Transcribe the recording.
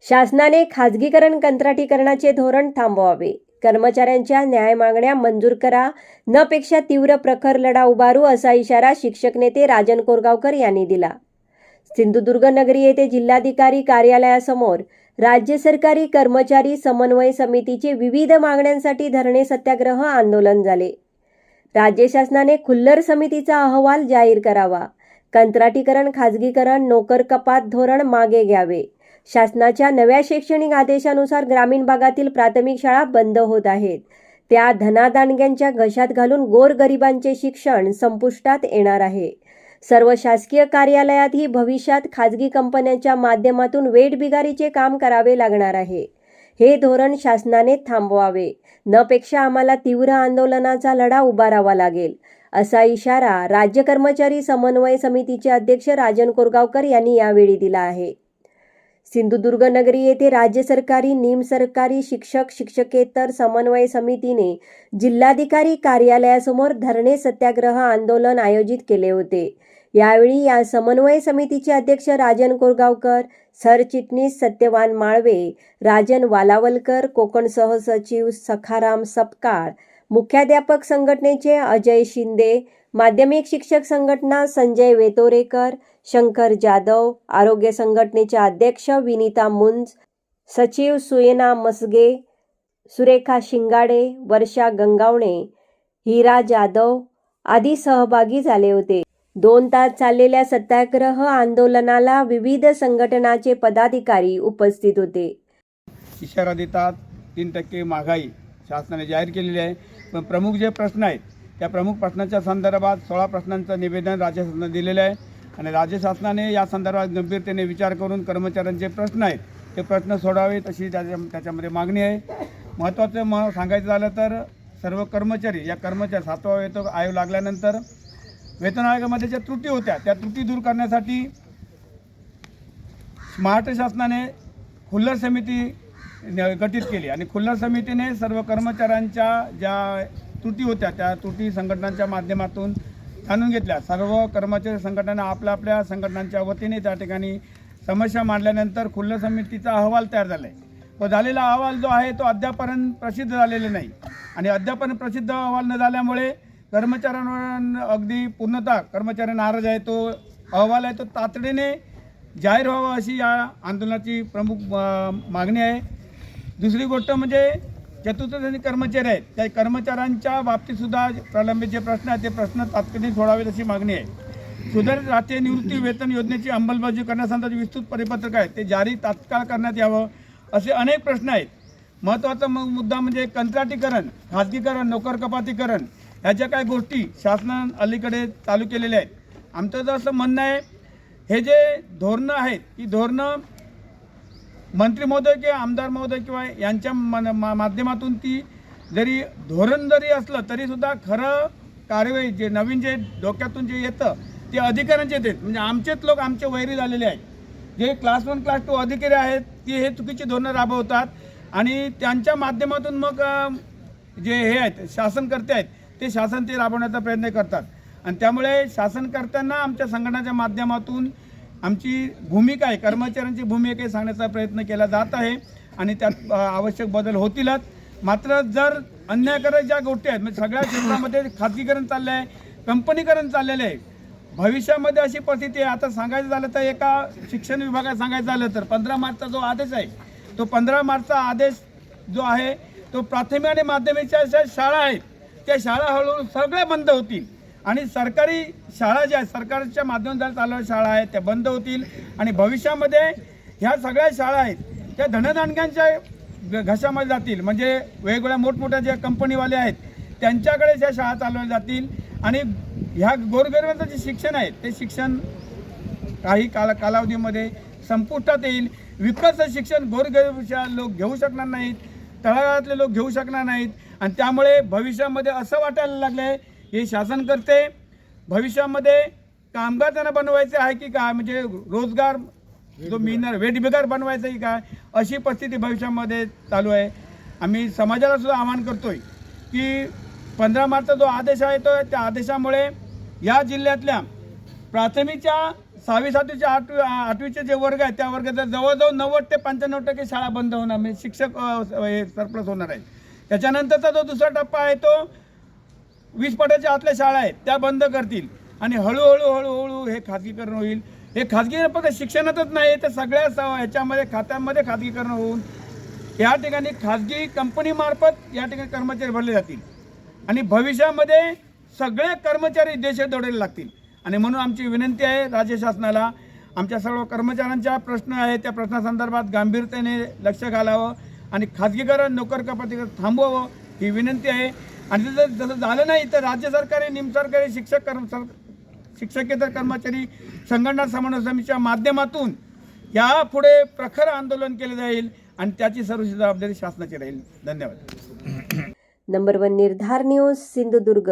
शासनाने खाजगीकरण कंत्राटीकरणाचे धोरण थांबवावे. कर्मचाऱ्यांच्या न्याय मागण्या मंजूर करा. न पेक्षा तीव्र प्रखर लढा उभारू असा इशारा शिक्षक नेते राजन कोरगावकर यांनी दिला. सिंधुदुर्ग नगरी येथे जिल्हाधिकारी कार्यालयासमोर राज्य सरकारी कर्मचारी समन्वय समितीचे विविध मागण्यांसाठी धरणे सत्याग्रह आंदोलन झाले. राज्य शासनाने खुल्लर समितीचा अहवाल जाहीर करावा. कंत्राटीकरण खाजगीकरण नोकर कपात धोरण मागे घ्यावे. शासनाच्या नव्या शैक्षणिक आदेशानुसार ग्रामीण भागातील प्राथमिक शाळा बंद होत आहेत. त्या धनादांडग्यांच्या घशात घालून गोरगरिबांचे शिक्षण संपुष्टात येणार आहे. सर्व शासकीय कार्यालयातही भविष्यात खाजगी कंपन्यांच्या माध्यमातून वेठबिगारीचे काम करावे लागणार आहे. हे धोरण शासनाने थांबवावे. न पेक्षा आम्हाला तीव्र आंदोलनाचा लढा उभारावा लागेल असा इशारा राज्य कर्मचारी समन्वय समितीचे अध्यक्ष राजन कोरगावकर यांनी यावेळी दिला आहे. सिंधुदुर्ग नगरी येथे राज्य सरकारी निमसरकारी शिक्षक शिक्षकेतर समन्वय समितीने जिल्हाधिकारी कार्यालयासमोर धरणे सत्याग्रह आंदोलन आयोजित केले होते. यावेळी या समन्वय समितीचे अध्यक्ष राजन कोरगावकर सरचिटणीस सत्यवान माळवे राजन वालावलकर कोकण सहसचिव सखाराम सपकाळ मुख्याध्यापक संघटनेचे अजय शिंदे माध्यमिक शिक्षक संघटना संजय वेतोरेकर शंकर जाधव आरोग्य संघटनेच्या अध्यक्ष विनीता मुंज सचिव सुयना मसगे सुरेखा शिंगाडे वर्षा गंगावणे हिरा जाधव आदी सहभागी झाले होते. दोन तास चाललेल्या सत्याग्रह आंदोलनाला विविध संघटनाचे पदाधिकारी उपस्थित होते. इशारा देतात तीन टक्के महागाई शासनाने जाहीर केलेली आहे. पण प्रमुख जे प्रश्न आहेत त्या प्रमुख प्रश्नाच्या संदर्भात सोळा प्रश्नांचं निवेदन राज्य शासनाने दिलेलं आहे. आणि राज्य शासनाने या संदर्भात गंभीरतेने विचार करून कर्मचाऱ्यांचे प्रश्न आहेत ते प्रश्न सोडावेत अशी त्याच्या त्याच्यामध्ये मागणी आहे. महत्त्वाचं म सांगायचं झालं तर सर्व कर्मचारी या कर्मचारी सातवा वेतन आयोग लागल्यानंतर वेतन आयोगामध्ये ज्या त्रुटी होत्या त्या त्रुटी दूर करण्यासाठी महाराष्ट्र शासनाने खुल्लर समिती गठीत केली. आणि खुल्लर समितीने सर्व कर्मचाऱ्यांच्या ज्या त्रुटी होत्या त्या त्रुटी संघटनांच्या माध्यमातून जाणून घेतल्या. सर्व कर्मचारी संघटना आपल्या आपल्या संघटनांच्या वतीने त्या ठिकाणी समस्या मांडल्यानंतर खुल्लर समितीचा अहवाल तयार झाला आहे तो झालेला अहवाल जो आहे तो अद्यापर्यंत प्रसिद्ध झालेला नाही. आणि अद्यापर्यंत प्रसिद्ध अहवाल न झाल्यामुळे कर्मचाऱ्यांवर अगदी पूर्णतः कर्मचारी नाराज आहे तो अहवाल आहे तो तातडीने जाहीर व्हावा अशी या आंदोलनाची प्रमुख मागणी आहे. दुसरी गोष्ट म्हणजे चतुर्थश्रेणी कर्मचारी आहेत. त्या कर्मचाऱ्यांच्या बाबतीतसुद्धा प्रलंबित जे प्रश्न आहेत ते प्रश्न तात्कालिक सोडावेत अशी मागणी आहे. सुधारित राष्ट्रीय निवृत्ती वेतन योजनेची अंमलबजावणी करण्यासंदर्भात विस्तृत परिपत्रक आहे. ते जारी तात्काळ करण्यात यावं असे अनेक प्रश्न आहेत. महत्त्वाचा मग मुद्दा म्हणजे कंत्राटीकरण खाजगीकरण नोकर कपातीकरण ह्याच्या काही गोष्टी शासनानं अलीकडे चालू केलेल्या आहेत. आमचं जर असं म्हणणं आहे हे जे धोरणं आहेत ही धोरणं मंत्री महोदय किंवा आमदार महोदय किंवा यांच्या मन- मा- माध्यमातून ती जरी धोरण जरी असलं तरीसुद्धा खरं कार्यवाही जे नवीन जे डोक्यातून जे येतं ते अधिकाऱ्यांचे येतात म्हणजे आमचेच लोक आमचे वैरी झालेले आहेत. जे क्लास वन क्लास टू अधिकारी आहेत ते हे चुकीची धोरणं राबवतात आणि त्यांच्या माध्यमातून मग जे हे आहेत शासनकर्ते आहेत ते शासन ते राबवण्याचा प्रयत्न करतात. आणि त्यामुळे शासनकर्त्यांना आमच्या संघटनाच्या माध्यमातून आमची भूमिका आहे कर्मचाऱ्यांची भूमिका आहे सांगण्याचा प्रयत्न केला जात आहे आणि त्यात आवश्यक बदल होतीलच. मात्र जर अन्यायकारक ज्या गोष्टी आहेत म्हणजे सगळ्या क्षेत्रामध्ये खाजगीकरण चाललं आहे कंपनीकरण चाललेलं आहे भविष्यामध्ये अशी परिस्थिती आहे. आता सांगायचं झालं तर एका शिक्षण विभागात सांगायचं झालं तर पंधरा मार्चचा जो आदेश आहे तो पंधरा मार्चचा आदेश जो आहे तो प्राथमिक आणि माध्यमिकच्या ज्या शाळा आहेत त्या शाळा हळूहळू सगळ्या बंद होतील. आणि सरकारी शाळा ज्या आहेत सरकारच्या माध्यमातून चालणाऱ्या शाळा आहेत त्या बंद होतील. आणि भविष्यामध्ये ह्या सगळ्या शाळा आहेत त्या धनदानग्यांच्या घ- घशामध्ये जातील. म्हणजे वेगवेगळ्या मोठमोठ्या ज्या कंपनीवाले आहेत त्यांच्याकडे ज्या शाळा चालवल्या जातील. आणि ह्या गोरगरिबांचं जे शिक्षण आहे ते शिक्षण काही काला कालावधीमध्ये संपुष्टात येईल. विकतचं शिक्षण गोरगरिबच्या लोक घेऊ शकणार नाहीत. तळागाळातले लोक घेऊ शकणार नाहीत. आणि त्यामुळे भविष्यामध्ये असं वाटायला लागलं आहे हे शासन करते. भविष्यामध्ये कामगार त्यांना बनवायचे आहे की काय? म्हणजे रोजगार जो मिळणार वेठबिगार बनवायचा की काय? अशी परिस्थिती भविष्यामध्ये चालू आहे. आम्ही समाजाला सुद्धा आवाहन करतोय की पंधरा मार्चचा जो आदेश आहे तो त्या आदेशामुळे या जिल्ह्यातल्या प्राथमिकच्या सहावी सातवीचे आठवी आठवीचे जे वर्ग आहेत त्या वर्गाचा जवळजवळ नव्वद ते पंच्याण्णव टक्के शाळा बंद होणार म्हणजे शिक्षक हे सरप्लस होणार आहे त्याच्यानंतरचा जो दुसरा टप्पा आहे तो वीस पटाच्या आतल्या शाळा आहेत त्या बंद करतील. आणि हळूहळू हळूहळू हे खाजगीकरण होईल. हे खाजगी फक्त शिक्षणातच नाही तर सगळ्या ह्याच्यामध्ये खात्यांमध्ये खाजगीकरण होऊन या ठिकाणी खाजगी कंपनीमार्फत या ठिकाणी कर्मचारी भरले जातील. आणि भविष्यामध्ये सगळे कर्मचारी देशात दौडायला लागतील. आणि म्हणून आमची विनंती आहे राज्य शासनाला आमच्या सर्व कर्मचाऱ्यांच्या प्रश्न आहे त्या प्रश्नासंदर्भात गांभीर्याने लक्ष घालावं आणि खाजगीकरण नोकर कपातीकरण थांबवावं ही विनंती आहे. आणि जर जसं झालं नाही तर राज्य सरकारी निमसरकारी शिक्षक कर्म सर शिक्षकेतर कर्मचारी संघटना समन्वय समितीच्या माध्यमातून यापुढे प्रखर आंदोलन केले जाईल आणि त्याची सर्व जबाबदारी शासनाची राहील. धन्यवाद. नंबर वन निर्धार न्यूज सिंधुदुर्ग.